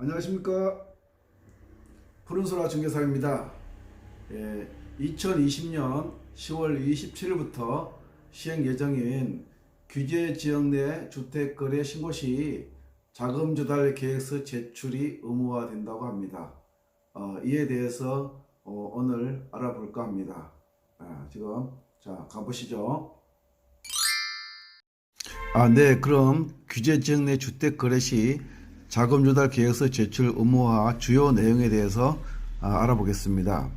안녕하십니까 푸른소라 중개사입니다. 예, 2020년 10월 27일부터 시행 예정인 규제 지역 내 주택 거래 신고 시 자금 조달 계획서 제출이 의무화된다고 합니다. 어, 이에 대해서 어, 오늘 알아볼까 합니다. 아, 지금 자 가보시죠. 아, 네. 그럼 규제 지역 내 주택 거래 시 자금 조달 계획서 제출 의무화 주요 내용에 대해서 아, 알아보겠습니다.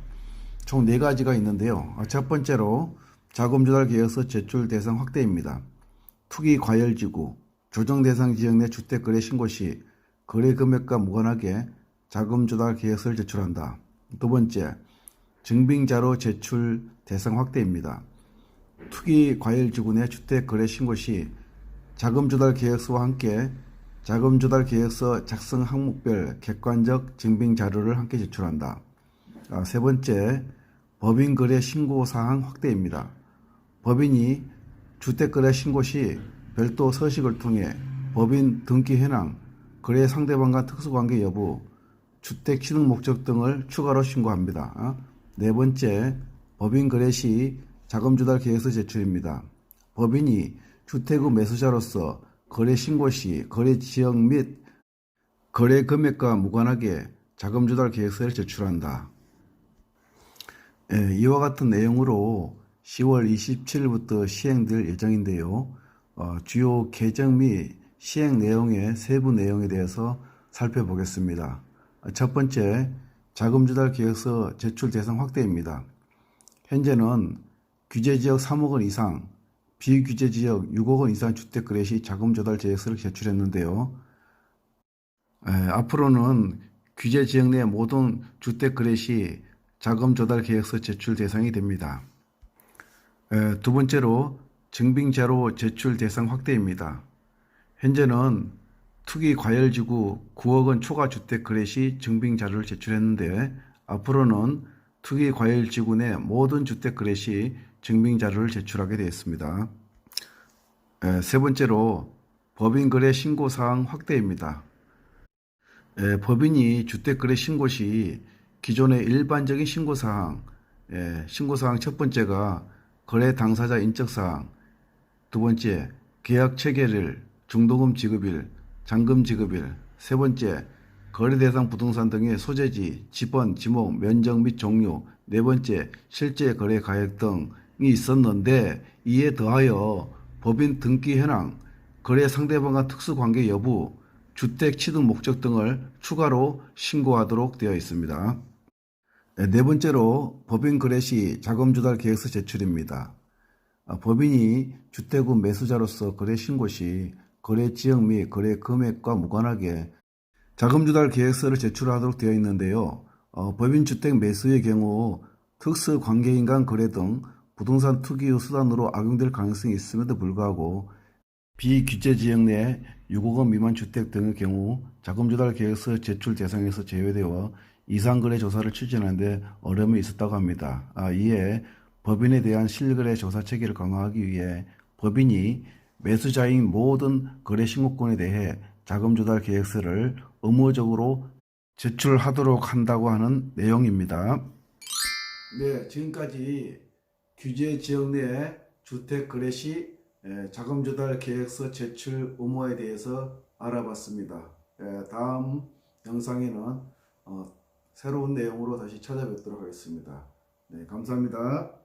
총 네 가지가 있는데요. 아, 첫 번째로 자금 조달 계획서 제출 대상 확대입니다. 투기 과열 지구, 조정 대상 지역 내 주택 거래 신고 시 거래 금액과 무관하게 자금 조달 계획서를 제출한다. 두 번째, 증빙자료 제출 대상 확대입니다. 투기 과열 지구 내 주택 거래 신고 시 자금 조달 계획서와 함께 자금 조달 계획서 작성 항목별 객관적 증빙 자료를 함께 제출한다. 아, 세 번째, 법인 거래 신고 사항 확대입니다. 법인이 주택 거래 신고 시 별도 서식을 통해 법인 등기 현황, 거래 상대방과 특수관계 여부, 주택 취득 목적 등을 추가로 신고합니다. 아, 네 번째, 법인 거래 시 자금 조달 계획서 제출입니다. 법인이 주택의 매수자로서 거래 신고 시 거래 지역 및 거래 금액과 무관하게 자금 조달 계획서를 제출한다. 예, 이와 같은 내용으로 10월 27일부터 시행될 예정인데요. 어, 주요 개정 및 시행 내용의 세부 내용에 대해서 살펴보겠습니다. 어, 첫 번째, 자금 조달 계획서 제출 대상 확대입니다. 현재는 규제 지역 3억 원 이상, 비규제 지역 6억 원 이상 주택 거래 시 자금 조달 계획서를 제출했는데요. 에, 앞으로는 규제 지역 내 모든 주택 거래 시 자금 조달 계획서 제출 대상이 됩니다. 에, 두 번째로 증빙자료 제출 대상 확대입니다. 현재는 투기 과열지구 9억 원 초과 주택 거래 시 증빙자료를 제출했는데 앞으로는 투기 과열지구 내 모든 주택 거래 시 증빙 자료를 제출하게 되었습니다. 에, 세 번째로 법인 거래 신고 사항 확대입니다. 에, 법인이 주택 거래 신고 시 기존의 일반적인 신고 사항, 에, 신고 사항 첫 번째가 거래 당사자 인적 사항, 두 번째 계약 체결일, 중도금 지급일, 잔금 지급일, 세 번째 거래 대상 부동산 등의 소재지, 지번, 지목, 면적 및 종류, 네 번째 실제 거래 가액 등이 있었는데 이에 더하여 법인 등기 현황, 거래 상대방과 특수관계 여부, 주택 취득 목적 등을 추가로 신고하도록 되어 있습니다. 네 번째로 법인 거래 시 자금 조달 계획서 제출입니다. 아, 법인이 주택의 매수자로서 거래 신고 시 거래 지역 및 거래 금액과 무관하게 자금 조달 계획서를 제출하도록 되어 있는데요. 어, 법인 주택 매수의 경우 특수 관계인 간 거래 등 부동산 투기의 수단으로 악용될 가능성이 있음에도 불구하고 비규제 지역 내 6억 원 미만 주택 등의 경우 자금 조달 계획서 제출 대상에서 제외되어 이상거래 조사를 추진하는데 어려움이 있었다고 합니다. 아, 이에 법인에 대한 실거래 조사 체계를 강화하기 위해 법인이 매수자인 모든 거래 신고권에 대해 자금 조달 계획서를 의무적으로 제출하도록 한다고 하는 내용입니다. 네, 지금까지 규제 지역 내 주택 거래 시 에, 자금 조달 계획서 제출 의무화에 대해서 알아봤습니다. 에, 다음 영상에는 어, 새로운 내용으로 다시 찾아뵙도록 하겠습니다. 네, 감사합니다.